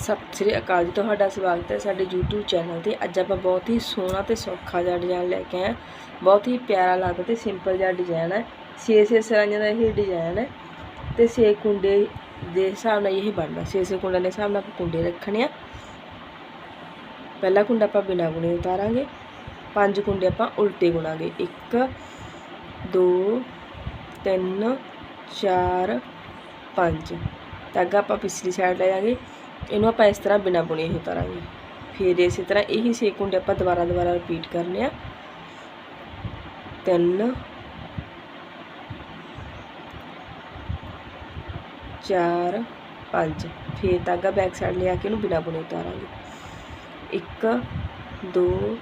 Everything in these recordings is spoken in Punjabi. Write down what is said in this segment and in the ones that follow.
ਸਤਿ ਸ੍ਰੀ ਅਕਾਲ ਜੀ, ਤੁਹਾਡਾ ਸਵਾਗਤ ਹੈ ਸਾਡੇ YouTube ਚੈਨਲ ਤੇ। ਅੱਜ ਆਪਾਂ ਬਹੁਤ ਹੀ ਸੋਹਣਾ ਤੇ ਸੌਖਾ ਜਿਹਾ ਡਿਜ਼ਾਈਨ ਲੈ ਕੇ ਆਏ ਹਾਂ। ਬਹੁਤ ਹੀ ਪਿਆਰਾ ਲੱਗਦਾ ਤੇ ਸਿੰਪਲ ਜਿਹਾ ਡਿਜ਼ਾਈਨ ਹੈ। ਛੇ ਛੇ ਸਰਾਈਆਂ ਦਾ ਇਹ ਡਿਜ਼ਾਈਨ ਹੈ ਤੇ ਛੇ ਕੁੰਡੇ ਦੇ ਹਿਸਾਬ ਨਾਲ ਇਹ ਬਣਦਾ। ਛੇ ਛੇ ਕੁੰਡਿਆਂ ਦੇ ਹਿਸਾਬ ਨਾਲ ਆਪਾਂ ਕੁੰਡੇ ਰੱਖਣੇ ਆ। ਪਹਿਲਾ ਕੁੰਡਾ ਆਪਾਂ ਬਿਨਾਂ ਗੁਣੇ ਉਤਾਰਾਂਗੇ। ਪੰਜ ਕੁੰਡੇ ਆਪਾਂ ਉਲਟੇ ਗੁਣਾਂਗੇ 1 2 3 4 5 ਧਾਗਾ ਆਪਾਂ ਪਿਛਲੀ ਸਾਈਡ ਲੈ ਜਾਾਂਗੇ। ਇਹਨੂੰ ਆਪਾਂ ਇਸ ਤਰ੍ਹਾਂ ਬਿਨਾਂ ਬੁਣੇ ਹੀ ਉਤਾਰਾਂਗੇ। ਫਿਰ ਇਸੇ ਤਰ੍ਹਾਂ ਇਹੀ ਛੇ ਕੁੰਡੇ ਆਪਾਂ ਦੁਬਾਰਾ ਦੁਬਾਰਾ ਰਿਪੀਟ ਕਰਨੇ ਆ। ਤਿੰਨ, ਚਾਰ, ਪੰਜ। ਫਿਰ ਧਾਗਾ ਬੈਕ ਸਾਈਡ ਲਿਆ ਕੇ ਇਹਨੂੰ ਬਿਨਾਂ ਬੁਣੇ ਉਤਾਰਾਂਗੇ। 1 2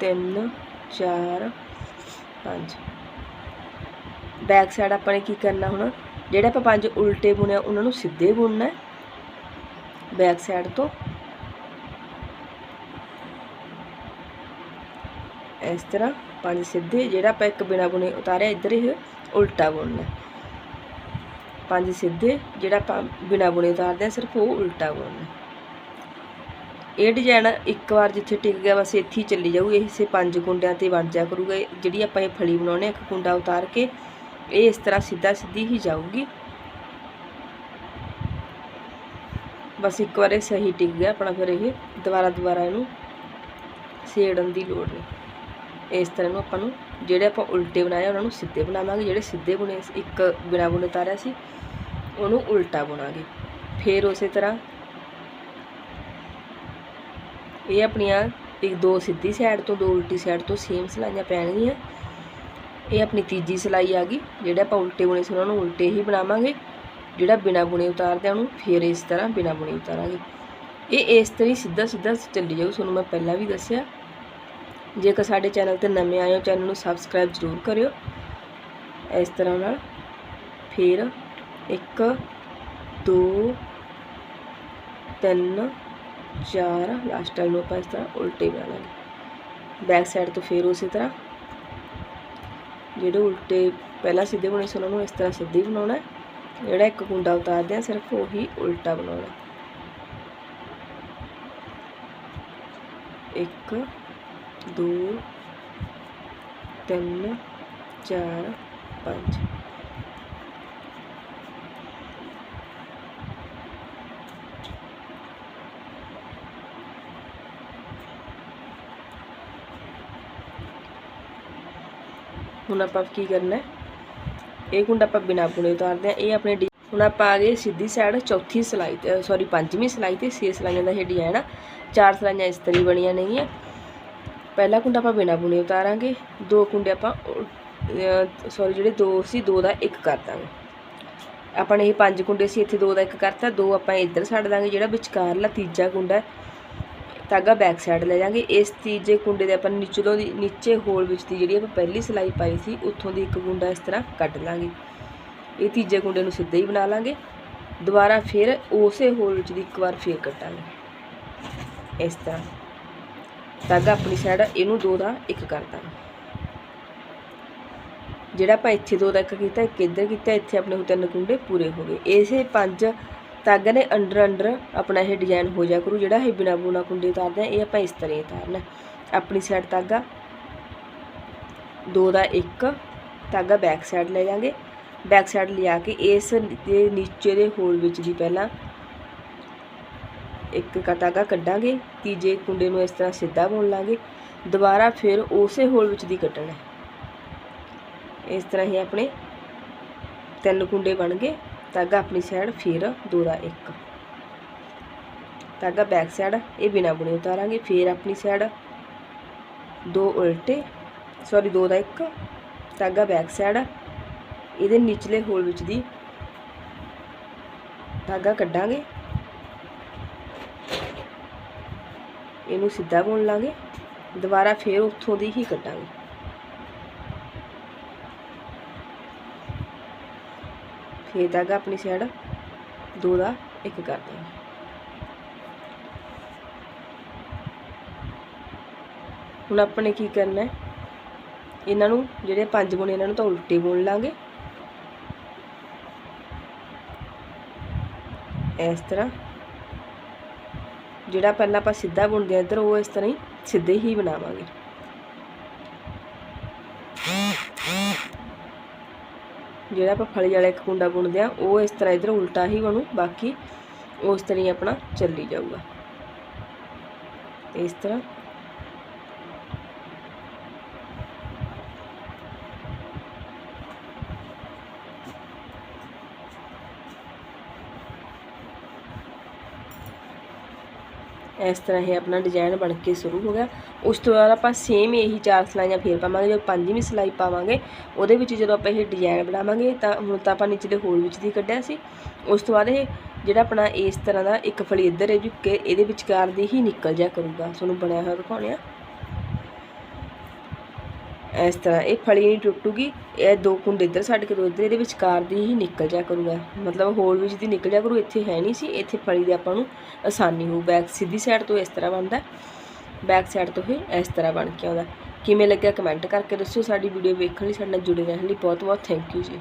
3 4 5 ਬੈਕ ਸਾਈਡ ਆਪਾਂ ਨੇ ਕੀ ਕਰਨਾ ਹੁਣ? ਜਿਹੜੇ ਆਪਾਂ ਪੰਜ ਉਲਟੇ ਬੁਣੇ ਆ, ਉਹਨਾਂ ਨੂੰ ਸਿੱਧੇ ਬੁਣਨਾ ਹੈ। ਬੈਕ ਸਾਈਡ ਤੋਂ। ਇਸ ਤਰ੍ਹਾਂ ਪੰਜ ਸਿੱਧੇ ਜਿਹੜਾ ਆਪਾਂ ਇੱਕ ਬਿਨਾ ਬੁਣੇ ਉਤਾਰਿਆ ਇੱਧਰ ਇਹ ਉਲਟਾ ਬੁਣਨਾ। ਪੰਜ ਸਿੱਧੇ ਜਿਹੜਾ ਆਪਾਂ ਬਿਨਾ ਬੁਣੇ ਉਤਾਰਦੇ ਆ ਸਿਰਫ ਉਹ ਉਲਟਾ ਬੁਣਨਾ। ਇਹ ਡਿਜ਼ਾਈਨ ਇੱਕ ਵਾਰ ਜਿੱਥੇ ਟਿਕ ਗਿਆ ਬਸ ਇੱਥੇ ਹੀ ਚੱਲੀ ਜਾਊ ਇਸੇ ਪੰਜ ਗੁੰਡਿਆਂ ਤੇ ਬਣ ਜਾ ਕਰੂਗਾ। ਜਿਹੜੀ ਆਪਾਂ ਇਹ ਫਲੀ ਬਣਾਉਣੇ ਆ, ਇੱਕ ਗੁੰਡਾ ਉਤਾਰ ਕੇ ਇਹ ਇਸ ਤਰ੍ਹਾਂ ਸਿੱਧਾ ਸਿੱਧੀ ਹੀ ਜਾਊਗੀ। ਬਸ ਇੱਕ ਵਾਰ ਇਹ ਸਹੀ ਟਿਕ ਗਿਆ, ਆਪਣਾ ਫਿਰ ਇਹ ਦੁਬਾਰਾ ਦੁਬਾਰਾ ਇਹਨੂੰ ਸੇੜਨ ਦੀ ਲੋੜ ਨਹੀਂ। ਇਸ ਤਰ੍ਹਾਂ ਨੂੰ ਆਪਾਂ ਨੂੰ ਜਿਹੜੇ ਆਪਾਂ ਉਲਟੇ ਬਣਾਏ ਉਹਨਾਂ ਨੂੰ ਸਿੱਧੇ ਬਣਾਵਾਂਗੇ। ਜਿਹੜੇ ਸਿੱਧੇ ਬੁਣੇ ਇੱਕ ਬਿਨਾ ਬੁਣੇ ਤਾਰਿਆ ਸੀ, ਉਹਨੂੰ ਉਲਟਾ ਬੁਣਾਂਗੇ। ਫਿਰ ਉਸੇ ਤਰ੍ਹਾਂ ਇਹ ਆਪਣੀਆਂ ਇੱਕ ਦੋ ਸਿੱਧੀ ਸਾਈਡ ਤੋਂ, ਦੋ ਉਲਟੀ ਸਾਈਡ ਤੋਂ ਸੇਮ ਸਿਲਾਈਆਂ ਪੈਣਗੀਆਂ। ਇਹ ਆਪਣੀ ਤੀਜੀ ਸਿਲਾਈ ਆ ਗਈ। ਜਿਹੜੇ ਆਪਾਂ ਉਲਟੇ ਬੁਣੇ ਸੀ, ਉਹਨਾਂ ਨੂੰ ਉਲਟੇ ਹੀ ਬਣਾਵਾਂਗੇ। ਜਿਹੜਾ ਬਿਨਾ ਬੁਣੇ ਉਤਾਰਦੇ ਆ ਉਹਨੂੰ ਫਿਰ ਇਸ ਤਰ੍ਹਾਂ ਬਿਨਾ ਬੁਣੇ ਉਤਾਰਾਂਗੇ। ਇਹ ਇਸ ਤਰ੍ਹਾਂ ਸਿੱਧਾ ਸਿੱਧਾ ਚੱਲੀ ਜਾਊ, ਤੁਹਾਨੂੰ ਮੈਂ ਪਹਿਲਾਂ ਵੀ ਦੱਸਿਆ। ਜੇਕਰ ਸਾਡੇ ਚੈਨਲ ਤੇ ਨਵੇਂ ਆਏ ਹੋ, ਚੈਨਲ ਨੂੰ ਸਬਸਕ੍ਰਾਈਬ ਜ਼ਰੂਰ ਕਰਿਓ। ਇਸ ਤਰ੍ਹਾਂ ਨਾਲ ਫਿਰ 1 2 3 4 ਲਾਸਟ ਟਾਈਮ ਨੂੰ ਆਪਾਂ ਇਸ ਤਰ੍ਹਾਂ ਉਲਟੇ ਬਣਾਵਾਂਗੇ ਬੈਕ ਸਾਈਡ ਤੋਂ ਫਿਰ ਉਸੇ ਤਰ੍ਹਾਂ। ਜਿਹੜੇ ਉਲਟੇ ਪਹਿਲਾਂ ਸਿੱਧੇ ਬਣੇ ਸੀ, ਉਹਨਾਂ ਨੂੰ ਇਸ ਤਰ੍ਹਾਂ ਸਿੱਧੇ ਹੀ ਬਣਾਉਣਾ ਹੈ। ਜਿਹੜਾ ਇੱਕ ਕੁੰਡਾ ਉਤਾਰਦੇ ਆ ਸਿਰਫ ਉਹੀ ਉਲਟਾ ਬਣਾਉਣਾ। ਇੱਕ, ਦੋ, ਤਿੰਨ, ਚਾਰ, ਪੰਜ। ਹੁਣ ਆਪਾਂ ਕੀ ਕਰਨਾ ਹੈ? ਇਹ ਕੁੰਡਾ ਆਪਾਂ ਬਿਨਾ ਬੁਣੇ ਉਤਾਰਦੇ ਆ। ਇਹ ਆਪਣੇ ਡਿ- ਹੁਣ ਆਪਾਂ ਆ ਗਏ ਸਿੱਧੀ ਸਾਈਡ ਚੌਥੀ ਸਲਾਈ ਤੇ ਸੌਰੀ ਪੰਜਵੀਂ ਸਲਾਈ ਤੇ, ਛੇ ਸਲਾਈਆਂ ਦਾ ਇਹ ਡਿਜ਼ਾਈਨ ਆ। ਚਾਰ ਸਲਾਈਆਂ ਇਸ ਤਰ੍ਹਾਂ ਹੀ ਬਣੀਆਂ ਨਹੀਂ ਆ ਪਹਿਲਾ ਕੁੰਡਾ ਆਪਾਂ ਬਿਨਾ ਬੁਣੇ ਉਤਾਰਾਂਗੇ। ਦੋ ਕੁੰਡੇ ਆਪਾਂ ਸੌਰੀ ਜਿਹੜੇ ਦੋ ਸੀ, ਦੋ ਦਾ ਇੱਕ ਕਰ ਦਾਂਗੇ। ਆਪਾਂ ਨੇ ਇਹ ਪੰਜ ਕੁੰਡੇ ਸੀ, ਇੱਥੇ ਦੋ ਦਾ ਇੱਕ ਕਰਤਾ। ਦੋ ਆਪਾਂ ਇੱਧਰ ਛੱਡ ਦਾਂਗੇ, ਜਿਹੜਾ ਵਿਚਕਾਰਲਾ ਤੀਜਾ ਕੁੰਡਾ ਧਾਗਾ ਬੈਕ ਸਾਈਡ ਲੈ ਜਾਾਂਗੇ। ਇਸ ਤੀਜੇ ਕੁੰਡੇ ਦੇ ਆਪਾਂ ਨਿਚਲੋਂ ਦੀ, ਨੀਚੇ ਹੋਲ ਵਿੱਚ ਦੀ ਜਿਹੜੀ ਆਪਾਂ ਪਹਿਲੀ ਸਲਾਈ ਪਾਈ ਸੀ, ਉੱਥੋਂ ਦੀ ਇੱਕ ਗੁੰਡਾ ਇਸ ਤਰ੍ਹਾਂ ਕੱਢ ਲਾਂਗੇ। ਇਹ ਤੀਜੇ ਕੁੰਡੇ ਨੂੰ ਸਿੱਧਾ ਹੀ ਬਣਾ ਲਾਂਗੇ। ਦੁਬਾਰਾ ਫਿਰ ਉਸੇ ਹੋਲ ਵਿੱਚ ਦੀ ਇੱਕ ਵਾਰ ਫੇਰ ਕੱਟਾਂਗੇ। ਇਸ ਤਰ੍ਹਾਂ। ਧਾਗਾ ਆਪਣੀ ਸਾਈਡ ਇਹਨੂੰ ਦੋ ਦਾ ਇੱਕ ਕਰ ਦਾਂਗੇ। ਜਿਹੜਾ ਆਪਾਂ ਇੱਥੇ ਦੋ ਦਾ ਇੱਕ ਕੀਤਾ, ਇੱਕ ਇੱਧਰ ਕੀਤਾ, ਇੱਥੇ ਆਪਣੇ ਉਹ ਤਿੰਨ ਕੁੰਡੇ ਪੂਰੇ ਹੋ ਗਏ। ਇਸੇ ਪੰਜ ਧਾਗੇ ਦੇ ਅੰਡਰ ਅੰਡਰ ਆਪਣਾ ਇਹ ਡਿਜ਼ਾਈਨ ਹੋ ਜਾ ਕਰੂ, ਜਿਹੜਾ ਇਹ ਬਿਨਾ ਬੁਣਾ ਕੁੰਡੇ ਉਤਾਰਦੇ ਆ, ਇਹ ਆਪਾਂ ਇਸ ਤਰ੍ਹਾਂ ਹੀ ਉਤਾਰਨਾ ਆਪਣੀ ਸਾਈਡ ਧਾਗਾ ਦੋ ਦਾ ਇੱਕ ਧਾਗਾ ਬੈਕ ਸਾਈਡ ਲੈ ਜਾਾਂਗੇ। ਬੈਕ ਸਾਈਡ ਲਿਆ ਕੇ ਇਸ ਦੇ ਨੀਚੇ ਦੇ ਹੋਲ ਵਿੱਚ ਦੀ ਪਹਿਲਾਂ ਇੱਕ ਧਾਗਾ ਕੱਢਾਂਗੇ। ਤੀਜੇ ਕੁੰਡੇ ਨੂੰ ਇਸ ਤਰ੍ਹਾਂ ਸਿੱਧਾ ਬੁਣ ਲਾਂਗੇ। ਦੁਬਾਰਾ ਫਿਰ ਉਸੇ ਹੋਲ ਵਿੱਚ ਦੀ ਕੱਟਣਾ। ਇਸ ਤਰ੍ਹਾਂ ਹੀ ਆਪਣੇ ਤਿੰਨ ਕੁੰਡੇ ਬਣ ਗਏ। ਧਾਗਾ ਆਪਣੀ ਸਾਈਡ ਫਿਰ ਦੋ ਦਾ ਇੱਕ। ਧਾਗਾ ਬੈਕ ਸਾਈਡ ਇਹ ਬਿਨਾ ਬੁਣੇ ਉਤਾਰਾਂਗੇ, ਫਿਰ ਆਪਣੀ ਸਾਈਡ ਦੋ ਉਲਟੇ ਸੌਰੀ ਦੋ ਦਾ ਇੱਕ। ਧਾਗਾ ਬੈਕ ਸਾਈਡ ਇਹਦੇ ਨਿਚਲੇ ਹੋਲ ਵਿੱਚ ਦੀ ਧਾਗਾ ਕੱਢਾਂਗੇ। ਇਹਨੂੰ ਸਿੱਧਾ ਬੁਣ ਲਾਂਗੇ। ਦੁਬਾਰਾ ਫਿਰ ਉੱਥੋਂ ਦੀ ਹੀ ਕੱਢਾਂਗੇ। ਫਿਰ ਧਾਗਾ ਆਪਣੀ ਸਾਈਡ ਦੋ ਦਾ, ਇੱਕ ਕਰ ਦਾਂਗੇ ਹੁਣ ਆਪਣੇ ਕੀ ਕਰਨਾ ਹੈ? ਇਹਨਾਂ ਨੂੰ, ਜਿਹੜੇ ਪੰਜ ਬੁਣੇ ਇਹਨਾਂ ਨੂੰ ਤਾਂ ਉਲਟੇ ਬੁਣ ਲਾਂਗੇ। ਇਸ ਤਰ੍ਹਾਂ, ਜਿਹੜਾ ਪਹਿਲਾਂ ਆਪਾਂ ਸਿੱਧਾ ਬੁਣਦੇ ਆ ਇੱਧਰ, ਉਹ ਇਸ ਤਰ੍ਹਾਂ ਹੀ ਸਿੱਧੇ ਹੀ ਬਣਾਵਾਂਗੇ। ਜਿਹੜਾ ਆਪਾਂ ਫਲੀ ਵਾਲਾ ਇੱਕ ਕੁੰਡਾ ਬੁਣਦੇ ਆ, ਉਹ ਇਸ ਤਰ੍ਹਾਂ ਇੱਧਰ ਉਲਟਾ ਹੀ ਬਣੂ, ਬਾਕੀ ਉਸ ਤਰ੍ਹਾਂ ਹੀ ਆਪਣਾ ਚੱਲੀ ਜਾਊਗਾ। ਇਸ ਤਰ੍ਹਾਂ ਇਸ ਤਰ੍ਹਾਂ ਇਹ ਆਪਣਾ ਡਿਜ਼ਾਈਨ ਬਣ ਕੇ ਸ਼ੁਰੂ ਹੋ ਗਿਆ। ਉਸ ਤੋਂ ਬਾਅਦ ਆਪਾਂ ਸੇਮ ਇਹੀ ਚਾਰ ਸਲਾਈਆਂ ਫੇਰ ਪਾਵਾਂਗੇ, ਜੋ ਪੰਜਵੀਂ ਸਲਾਈ ਪਾਵਾਂਗੇ, ਉਹਦੇ ਵਿੱਚ ਜਦੋਂ ਆਪਾਂ ਇਹ ਡਿਜ਼ਾਈਨ ਬਣਾਵਾਂਗੇ ਤਾਂ ਹੁਣ ਤਾਂ ਆਪਾਂ ਨੀਚੇ ਦੇ ਹੋਲ ਵਿੱਚ ਦੀ ਕੱਢਿਆ ਸੀ। ਉਸ ਤੋਂ ਬਾਅਦ ਇਹ ਜਿਹੜਾ ਆਪਣਾ ਇਸ ਤਰ੍ਹਾਂ ਦਾ ਇੱਕ ਫਲੀ ਇੱਧਰ ਹੈ ਜੋ ਇਹਦੇ ਵਿਚਕਾਰ ਦੀ ਹੀ ਨਿਕਲ ਜਾ ਕਰੂਗਾ। ਤੁਹਾਨੂੰ ਬਣਿਆ ਹੋਇਆ ਦਿਖਾਉਣੇ ਆ। ਇਸ ਤਰ੍ਹਾਂ ਇਹ ਫਲੀ ਨਹੀਂ ਟੁੱਟੂਗੀ, ਇਹ ਦੋ ਕੁੰਡ ਇੱਧਰ ਛੱਡ ਕੇ ਦੋ ਇੱਧਰ, ਇਹਦੇ ਵਿਚਕਾਰ ਦੀ ਹੀ ਨਿਕਲ ਜਾ ਕਰੂਗਾ। ਮਤਲਬ ਹੋਲ ਵਿੱਚ ਦੀ ਨਿਕਲ ਜਾ ਕਰੂ, ਇੱਥੇ ਹੈ ਨਹੀਂ ਸੀ, ਇੱਥੇ ਫਲੀ ਦੇ ਆਪਾਂ ਨੂੰ ਆਸਾਨੀ ਹੋਊ। ਬੈਕ ਸਿੱਧੀ ਸਾਈਡ ਤੋਂ ਇਸ ਤਰ੍ਹਾਂ ਬਣਦਾ। ਬੈਕ ਸਾਈਡ ਤੋਂ ਹੀ ਇਸ ਤਰ੍ਹਾਂ ਬਣ ਕੇ ਆਉਂਦਾ। ਕਿਵੇਂ ਲੱਗਿਆ ਕਮੈਂਟ ਕਰਕੇ ਦੱਸਿਓ, ਸਾਡੀ ਵੀਡੀਓ ਵੇਖਣ ਲਈ, ਸਾਡੇ ਨਾਲ ਜੁੜੇ ਰਹਿਣ ਲਈ ਬਹੁਤ ਬਹੁਤ ਥੈਂਕ ਯੂ ਜੀ।